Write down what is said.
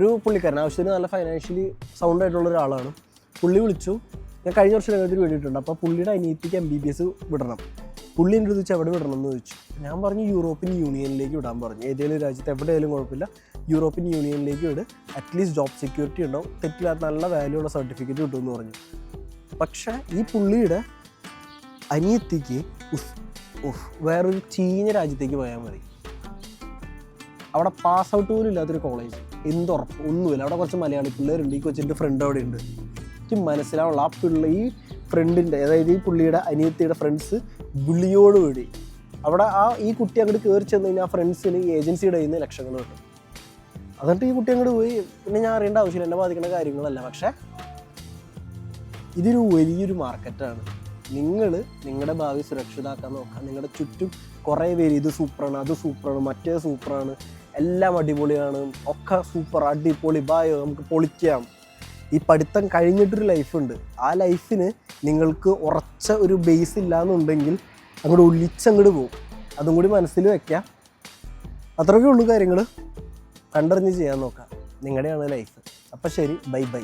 ഒരു പുള്ളിക്കാരൻ ആവശ്യത്തിന് നല്ല ഫൈനാൻഷ്യലി സൗണ്ട് ആയിട്ടുള്ള ഒരാളാണ്. പുള്ളി വിളിച്ചു. ഞാൻ കഴിഞ്ഞ വർഷം രംഗത്തിന് വേണ്ടിയിട്ടുണ്ട്. അപ്പോൾ പുള്ളിയുടെ അനിയത്തിക്ക് എം ബി ബി എസ് വിടണം. പുള്ളി എന്റെ ചോദിച്ചു എവിടെ വിടണം? എന്ന് ചോദിച്ചു. ഞാൻ പറഞ്ഞു യൂറോപ്യൻ യൂണിയനിലേക്ക് വിടാൻ പറഞ്ഞു. ഏതെങ്കിലും രാജ്യത്ത് എവിടെയായാലും കുഴപ്പമില്ല. യൂറോപ്യൻ യൂണിയനിലേക്ക് വിട്. അറ്റ്ലീസ്റ്റ് ജോബ് സെക്യൂരിറ്റി ഉണ്ടാവും. തെറ്റില്ലാത്ത നല്ല വാല്യൂ ഉള്ള സർട്ടിഫിക്കറ്റ് കിട്ടും എന്ന് പറഞ്ഞു. പക്ഷേ ഈ പുള്ളിയുടെ അനിയത്തിക്ക് ഉഫ്, ഉഫ്, വേറൊരു ചീഞ്ഞ രാജ്യത്തേക്ക് പോയാൽ മതി. അവിടെ പാസ് ഔട്ട് പോലും ഇല്ലാത്തൊരു കോളേജ് എന്തുറപ്പ് ഒന്നുമില്ല. അവിടെ കുറച്ച് മലയാളി പിള്ളേരുണ്ട്. ഈ കൊച്ചിന്റെ ഫ്രണ്ട് അവിടെ ഉണ്ട്. എനിക്ക് മനസ്സിലാവുള്ള ആ പിള്ള ഈ ഫ്രണ്ടിന്റെ അതായത് ഈ പുള്ളിയുടെ അനിയത്തിയുടെ ഫ്രണ്ട്സ് പുള്ളിയോട് കൂടി അവിടെ ആ ഈ കുട്ടി അങ്ങോട്ട് കയറി ചെന്ന് കഴിഞ്ഞാൽ ആ ഫ്രണ്ട്സിന് ഈ ഏജൻസിയുടെ കയ്യിൽ നിന്ന് ലക്ഷങ്ങൾ കിട്ടും. എന്നിട്ട് ഈ കുട്ടി അങ്ങോട്ട് പോയി. പിന്നെ ഞാൻ അറിയേണ്ട ആവശ്യമില്ല. എന്നെ ബാധിക്കുന്ന കാര്യങ്ങളല്ല. പക്ഷേ ഇതൊരു വലിയൊരു മാർക്കറ്റാണ് നിങ്ങൾ നിങ്ങളുടെ ഭാവി സുരക്ഷിതാക്കാൻ നോക്കുക നിങ്ങളുടെ ചുറ്റും കുറേ പേര് ഇത് സൂപ്പറാണ് അത് സൂപ്പറാണ് മറ്റേ സൂപ്പറാണ് എല്ലാം അടിപൊളിയാണ് ഒക്കെ സൂപ്പർ അടിപൊളി ബായോ നമുക്ക് പൊളിക്കാം. ഈ പഠിത്തം കഴിഞ്ഞിട്ടൊരു ലൈഫുണ്ട് ആ ലൈഫിന് നിങ്ങൾക്ക് ഉറച്ച ഒരു ബേസ് ഇല്ലാന്നുണ്ടെങ്കിൽ അങ്ങോട്ട് ഒലിച്ചങ്ങോട്ട് പോകും അതും കൂടി മനസ്സിൽ വെക്കാം അത്രയൊക്കെ ഉള്ളൂ കാര്യങ്ങൾ കണ്ടറിഞ്ഞ് ചെയ്യാൻ നോക്കാം. നിങ്ങളുടെയാണ് ലൈഫ് അപ്പം ശരി ബൈ ബൈ